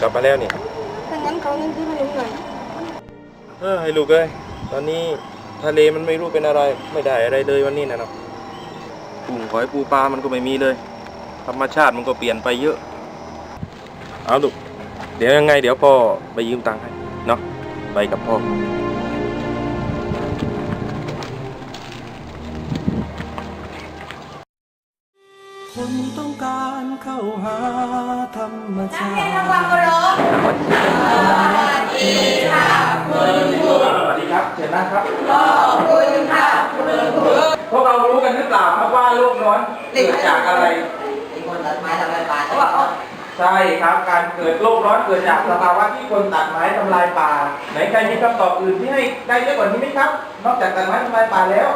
กลับมาแล้วนี่ถ้างั้นเขาเงินซื้อขนมหน่อยเออให้ลูกเอ้ยตอนนี้ทะเลมันไม่รู้เป็นอะไร ไม่ได้อะไรเลยวันนี้นะเนาะกุ้งหอยปูปลามันก็ไม่มีเลย ธรรมชาติมันก็เปลี่ยนไปเยอะ เอาลูกเดี๋ยวยังไง เดี๋ยวพ่อไปยืมตังค์ให้เนาะไปกับพ่อ คนต้องการเข้าหาธรรมชาติสวัสดีครับเชิญนั่งครับขอบคุณค่ะพวกเรารู้กันหรือเปล่าครับว่าโลกร้อนเกิดจากอะไรคนตัดไม้ทำลายป่าใช่ครับการเกิดโลกร้อนเกิดจากสภาวะที่คนตัดไม้ทำลายป่า ไหนใครมีคำตอบอื่นที่ให้ได้เยอะกว่านี้ไหมครับ นอกจากตัดไม้ทำลายป่าแล้ว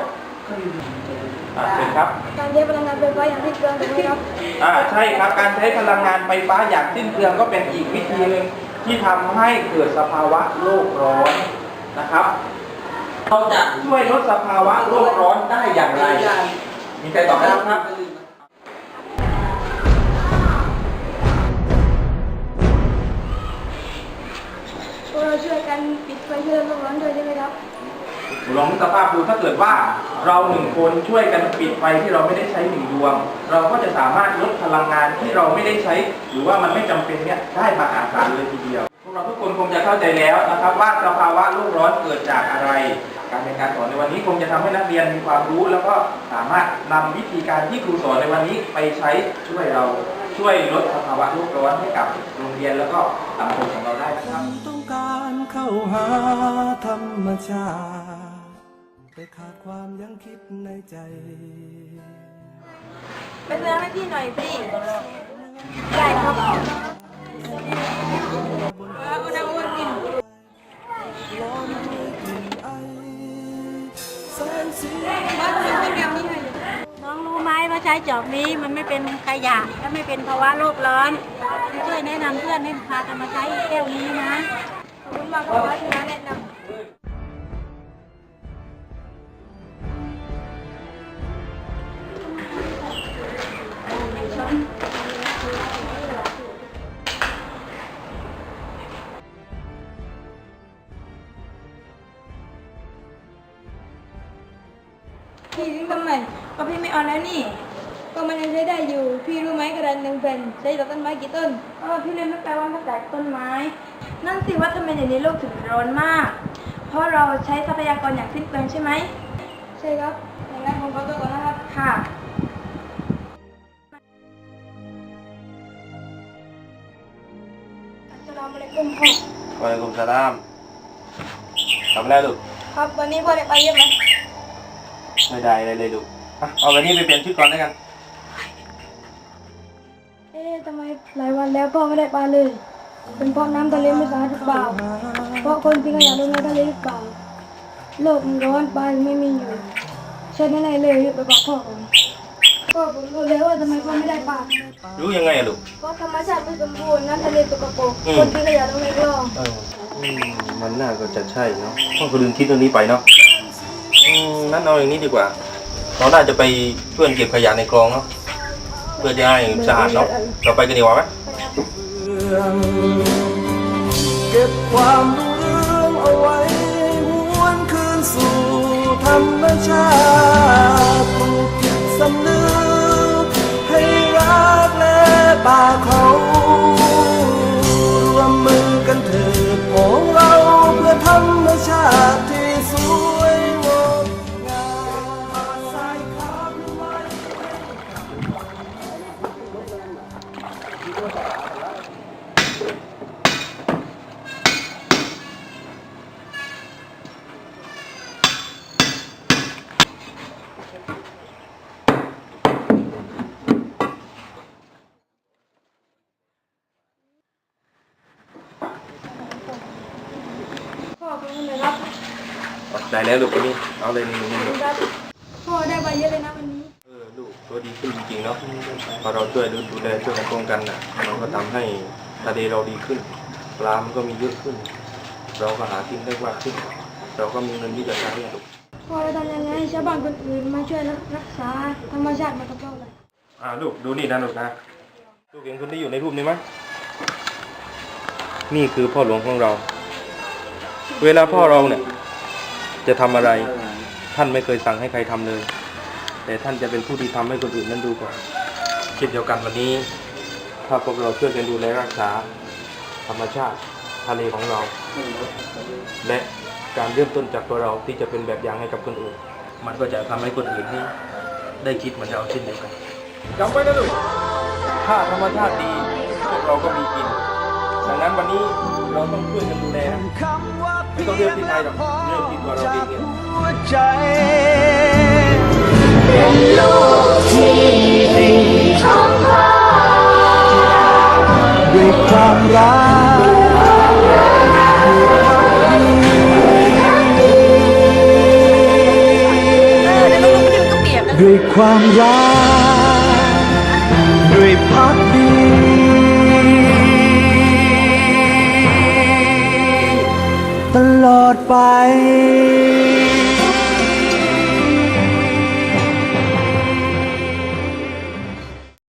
อ่าเชิญครับ การใช้พลังงานไฟฟ้าอย่างที่เปลืองถูกไหมครับ อ่าใช่ครับ การใช้พลังงานไฟฟ้าอย่างสิ้นเปลืองก็เป็นอีกวิธีหนึ่งที่ทำให้เกิดสภาวะโลกร้อนนะครับ เราจะช่วยลดสภาวะโลกร้อนได้อย่างไร มีใครตอบได้ไหมครับ พวกเราช่วยกันปิดไฟเพื่อลดโลกร้อนด้วยใช่ไหมครับ ลองนึกสภาพดูถ้าเกิดว่าเราหนึ่งคนช่วยกันปิดไฟที่เราไม่ได้ใช้หนึ่งดวง เราก็จะสามารถลดพลังงานที่เราไม่ได้ใช้ หรือว่ามันไม่จำเป็นเนี่ยได้มหาศาลเลยทีเดียวพวกเราทุกคนคงจะเข้าใจแล้วนะครับว่าสภาวะโลกร้อนเกิดจากอะไร การเรียนการสอนในวันนี้คงจะทำให้นักเรียนมีความรู้ แล้วก็สามารถนำวิธีการที่ครูสอนในวันนี้ไปใช้ช่วยเราช่วยลดสภาวะโลกร้อนให้กับโรงเรียนแล้วก็สังคมของเราได้นะครับต้องการเข้าหาธรรมชาติ ขาดความยังคิดในใจไปเตือนให้พี่หน่อยสิได้ครับเอาอุณหภูมิกินร้อนด้วยกลิ่นไอแสงสีมาทำเป็นแบบนี้หน่อยน้องรู้ไหมว่าใช้จอบนี้มันไม่เป็นขยะและไม่เป็นภาวะโลกร้อนช่วยแนะนำเพื่อนให้พากันมาใช้แก้วนี้นะขอบคุณมากครับที่มาแนะนำ พี่ทิ้งทำไมก็พี่ไม่เอาแล้วนี่ ก็มันยังใช้ได้อยู่ พี่รู้ไหมกระดานหนึ่งแผ่นใช้ต่อต้นไม้กี่ต้นอ๋อพี่เรียนไม่แปลว่ามาจากต้นไม้ นั่นสิว่าทำไมเดี๋ยวนี้โลกถึงร้อนมาก เพราะเราใช้ทรัพยากรอย่างสิ้นเปลืองใช่ไหม ใช่ครับอย่างนั้นผมขอตัวก่อนนะครับ ค่ะอัสสลามุอะลัยกุมครับวะอะลัยกุมสลามทำแล้วลูก ครับวันนี้พ่อได้ไปเยอะไหม ไม่ได้อะไรเลยลูกอะเอาวันนี้ไปเปลี่ยนชุดก่อนแล้วกัน เอ๊ะทำไมหลายวันแล้วพ่อไม่ได้ไปเลย เป็นเพราะน้ำทะเลไม่สะอาดหรือเปล่า เพราะคนที่ขยะลงในทะเลหรือเปล่า โลกมันร้อนไปไม่มีอยู่ใช่แน่ๆเลยรีบไปบอกพ่อผมพ่อผมรู้แล้วว่าทำไมพ่อไม่ได้ไปรู้ยังไงอะลูก เพราะธรรมชาติไม่สมบูรณ์น้ำทะเลตกปรกอืม คนที่ขยะลงในคลอง เออมันน่าก็จะใช่เนาะพ่อก็ลืมคิดเรื่องนี้ไปเนาะ อืมนั้นเอาอย่างนี้ดีกว่า เราน่าจะไปช่วยเก็บขยะในคลองเนาะเพื่อจะให้สะอาดเนาะเราไปกันดีกว่าไหมเก็บความรุ่งเรื่องเอาไว้หวนคืนสู่ธรรมชาติปลูกจิตสำนึกให้รักและป่าเเป็นคนไหนครับได้แล้วลูกวันนี้เอาเลยนี่นี่ลูกครับพ่อได้ไปเยอะเลยนะวันนี้เออลูกตัวดีขึ้นจริงๆเนาะพอเราช่วยดูแลช่วยกันป้องกันน่ะมันก็ทำให้ทะเลเราดีขึ้นปลามันก็มีเยอะขึ้น เราก็หากินได้มากขึ้น เราก็มีเงินที่จะใช้อะลูกพ่อจะทำยังไงให้ชาวบ้านคนอื่นมาช่วยรักษาธรรมชาติมากับเราเลยอ่าลูกดูนี่นะลูกนะลูกเห็นคนที่อยู่ในรูปนี้ไหมนี่คือพ่อหลวงของเรา เวลาพ่อเราเนี่ย จะทำอะไร ท่านไม่เคยสั่งให้ใครทำเลย แต่ท่านจะเป็นผู้ที่ทำให้คนอื่นนั้นดูก่อนเช่นเดียวกันวันนี้ ถ้าพวกเราช่วยกันดูแลรักษา ธรรมชาติทะเลของเรา และการเริ่มต้นจากตัวเราที่จะเป็นแบบอย่างให้กับคนอื่น มันก็จะทำให้คนอื่นนี่ได้คิดเหมือนเราเช่นเดียวกันจำไว้นะลูกถ้าธรรมชาติดีพวกเราก็มีกินดังนั้นวันนี้เราต้องช่วยกันดูแลนะ ไม่ต้องเลือกที่ใครหรอกเลือกที่ตัวเราเองเนี่ยใจเป็นโลกที่ให้ท่องพาด้วยความรักด้วยความรักด้วยพักดีตลอด ไป